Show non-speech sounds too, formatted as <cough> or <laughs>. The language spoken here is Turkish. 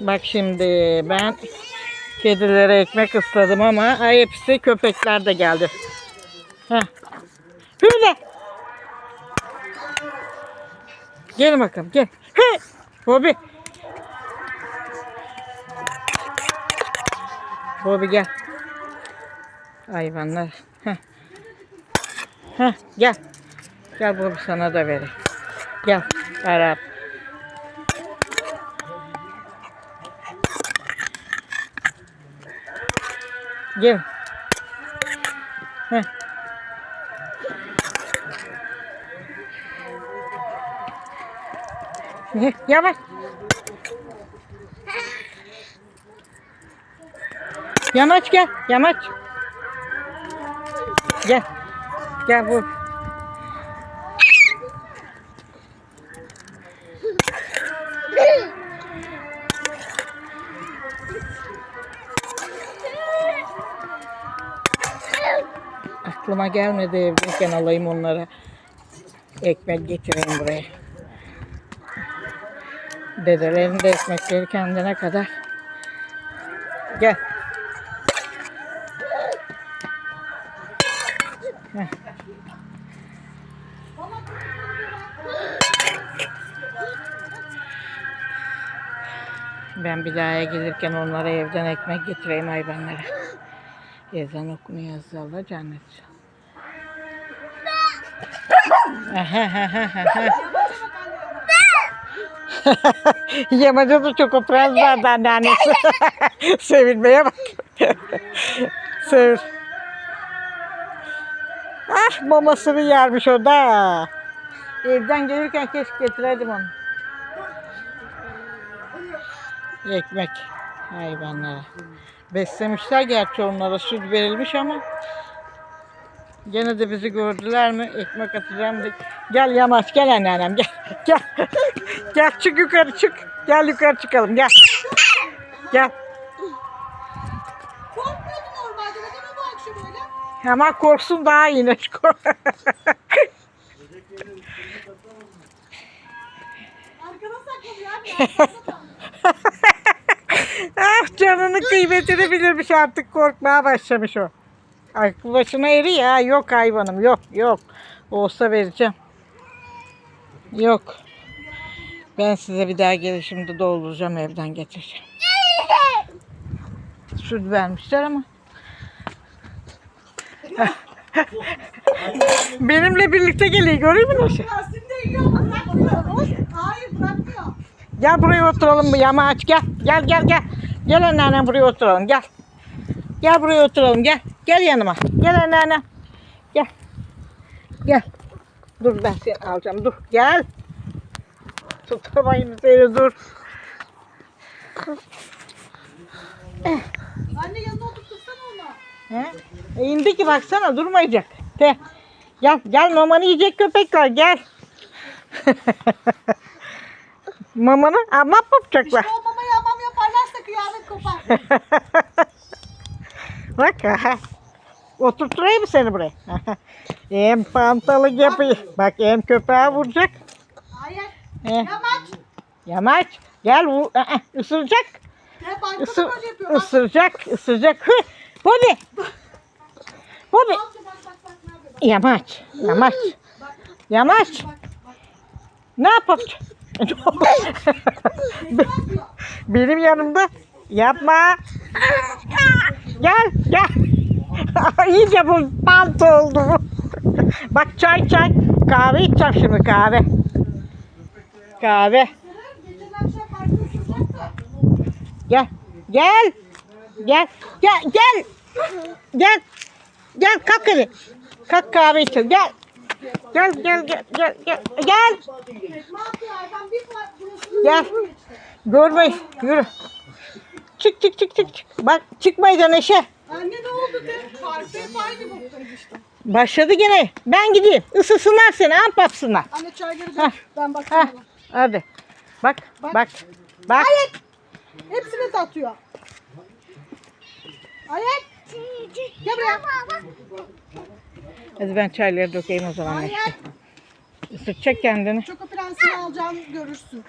Bak şimdi ben kedilere ekmek ısladım ama ay hepsi köpekler de geldi. Heh. Şöyle. Gel bakalım gel. Hı. Bobby. Bobby gel. Hayvanlar. Heh. Heh, gel. Gel Bobby sana da vereyim. Gel. Arap. Gel. Heh. Heh, Yavaş. Yamaç gel. Yamaç. Gel. Gel bu. Aklıma gelmedi evdeyken alayım onlara. Ekmek getireyim buraya. Dedelerin de ekmekleri kendine kadar. Gel. Heh. Ben daha gelirken onlara evden ekmek getireyim hayvanlara. Ezan okunuyor Allah cennet. <laughs> Yamaca da çok o prens vardı anneannesi. <laughs> Sevilmeye bak. <laughs> Sevil. Ah mamasını yermiş o da. Evden gelirken keşke getireydim onu. Ekmek hayvanlara. Beslemişler gerçi onlara süt verilmiş ama gene de bizi gördüler mi ekmek atacağım diye. Gel yamaç gel anneannem gel. <laughs> Gel. gel çık yukarı çık. Gel yukarı çıkalım gel. Gel. Korkmuyordu normalde. Neden bu akşam öyle? Ama korksun daha iyi. Arkada saklanıyor. <laughs> Arkada ah canının kıymetini bilirmiş artık korkmaya başlamış o. Aklı başına eri ya. Yok hayvanım yok yok. Olsa vereceğim. Yok. Ben size bir daha gelişimde dolduracağım evden getireceğim. Süt vermişler ama. <laughs> Benimle birlikte geliyor görüyor musun? Gel buraya oturalım bu yamaç gel. Gel gel gel. Gel anneannem buraya oturalım gel. Gel buraya oturalım gel. Gel yanıma. Gel anneannem. Gel. Gel. Dur ben seni alacağım dur. Gel. Tutamayın seni dur. Anne yanına oturtursana onu. He? E indi ki baksana durmayacak. De. Gel gel mamanı yiyecek köpekler gel. <laughs> mamanı ama yapacaklar. İşte o mama yamam yaparlarsa kıyamet kopar. <laughs> Bak aha. Oturtturayım mı seni buraya? hem pantalı yapıyor. Bak hem köpeğe vuracak. Hayır. Yamaç. Yamaç gel. Aa, ısıracak. Isır, ısıracak. ısıracak. Hı. Bak ne yapıyor. Bak, Yamaç. Yamaç. Yamaç. Ne? Ne yapıyor? <laughs> Benim yanımda. Yapma. <laughs> Gel. <laughs> İyice bu bant oldu bu. Bak çay çay. Kahve içeceğim şimdi kahve. Kahve. Gel. Gel. Gel. Gel. Gel. Gel. Gel kalk hadi. Kalk kahve içelim. Gel. Gel gel gel gel gel. Gel. Gel. Görmeyin. Yürü. Çık çık çık çık. Bak çıkmayın Neşe. Anne ne oldu de? Parkta hep aynı boktayız işte. Başladı gene. Ben gideyim. Isısınlar seni. Amp yapsınlar. Anne çayları Hah. dök. Ben bakacağım. Hah. Hadi. Bak. Bak. Bak. Hepsini de atıyor. Hayır. Gel buraya. Hadi ben çayları dökeyim o zaman. Hayır. Isıtacak kendini. Çoko prensini alacağını görürsün.